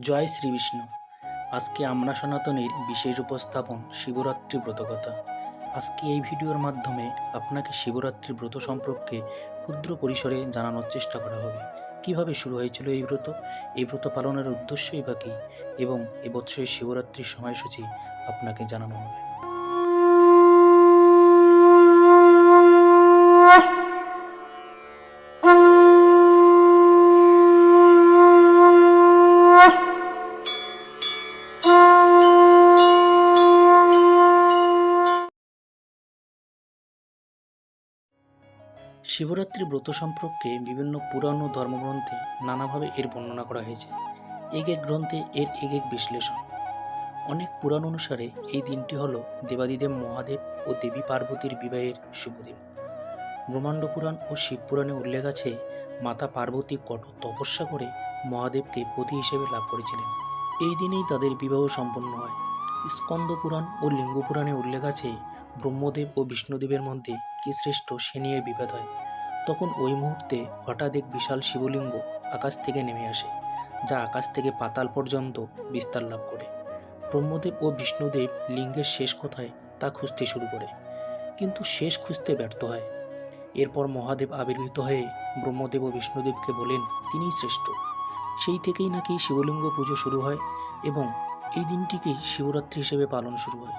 জয় শ্রীবিষ্ণু আজকে আমরা সনাতনের বিশেষ উপস্থাপন শিবরাত্রি ব্রতকথা আজকে এই ভিডিওর মাধ্যমে আপনাকে শিবরাত্রি ব্রত সম্পর্কে ক্ষুদ্র পরিসরে জানানোর চেষ্টা করা হবে। কীভাবে শুরু হয়েছিল এই ব্রত? এই ব্রত পালনের উদ্দেশ্যই বা এবং এবছরের শিবরাত্রির সময়সূচি আপনাকে জানানো হবে। শিবরাত্রি ব্রত সম্পর্কে বিভিন্ন পুরাণ ও ধর্মগ্রন্থে নানাভাবে এর বর্ণনা করা হয়েছে। এক এক গ্রন্থে এর এক এক বিশ্লেষণ। অনেক পুরাণ অনুসারে এই দিনটি হল দেবাদিদেব মহাদেব ও দেবী পার্বতীর বিবাহের শুভ দিন। ব্রহ্মাণ্ড পুরাণ ও শিব পুরাণে উল্লেখ আছে, মাতা পার্বতী কঠোর তপস্যা করে মহাদেবকে পতি হিসেবে লাভ করেছিলেন। এই দিনেই তাদের বিবাহ সম্পন্ন হয়। স্কন্দ পুরাণ ও লিঙ্গ পুরাণে উল্লেখ আছে ব্রহ্মদেব ও বিষ্ণুদেবের মধ্যে কি শ্রেষ্ঠ সে নিয়ে বিভেদ হয়। তখন ওই মুহূর্তে হঠাৎ এক বিশাল শিবলিঙ্গ আকাশ থেকে নেমে আসে, যা আকাশ থেকে পাতাল পর্যন্ত বিস্তার লাভ করে। ব্রহ্মদেব ও বিষ্ণুদেব লিঙ্গের শেষ কোথায় তা খুঁজতে শুরু করে, কিন্তু শেষ খুঁজতে ব্যর্থ হয়। এরপর মহাদেব আবির্ভূত হয়ে ব্রহ্মদেব ও বিষ্ণুদেবকে বলেন, তিনিই শ্রেষ্ঠ। সেই থেকেই নাকি শিবলিঙ্গ পুজো শুরু হয় এবং এই দিনটিকেই শিবরাত্রি হিসেবে পালন শুরু হয়।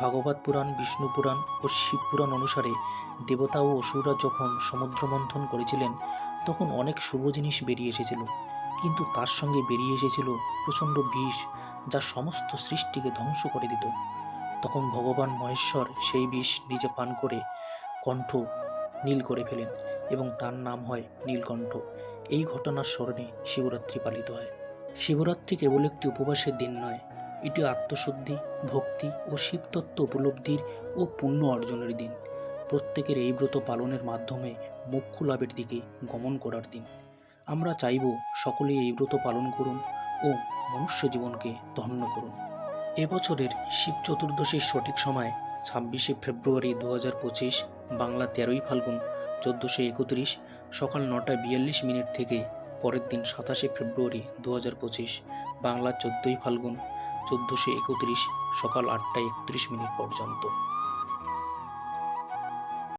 ভাগবত পুরাণ, বিষ্ণু পুরাণ ও শিব পুরাণ অনুসারে দেবতা ও অসুররা যখন সমুদ্র মন্থন করেছিলেন, তখন অনেক শুভ জিনিস বেরিয়ে এসেছিল। কিন্তু তার সঙ্গে বেরিয়ে এসেছিল প্রচণ্ড বিষ যা সমস্ত সৃষ্টিকে ধ্বংস করে দিত। তখন ভগবান মহেশ্বর সেই বিষ নিজে পান করে কণ্ঠ নীল করে ফেলেন এবং তার নাম হয় নীলকণ্ঠ। এই ঘটনার স্মরণে শিবরাত্রি পালিত হয়। শিবরাত্রি কেবল একটি উপবাসের দিন নয় এটি আত্মশুদ্ধি, ভক্তি ও শিবতত্ত্ব উপলব্ধির ও পুণ্য অর্জনের দিন। প্রত্যেকের এই ব্রত পালনের মাধ্যমে মুখ্য লাভের দিকে গমন করার দিন। আমরা চাইব সকলেই এই ব্রত পালন করুন ও মনুষ্য জীবনকে ধন্য করুন। এবছরের শিব চতুর্দশীর সঠিক সময় ছাব্বিশে ফেব্রুয়ারি দু হাজার পঁচিশ, বাংলা তেরোই ফাল্গুন, চোদ্দোশো একত্রিশ, সকাল নটা বিয়াল্লিশ মিনিট থেকে পরের দিন সাতাশে ফেব্রুয়ারি দু হাজার পঁচিশ, বাংলা চোদ্দোই ফাল্গুন চোদ্দোশো একত্রিশ সকাল আটটায় একত্রিশ মিনিট পর্যন্ত।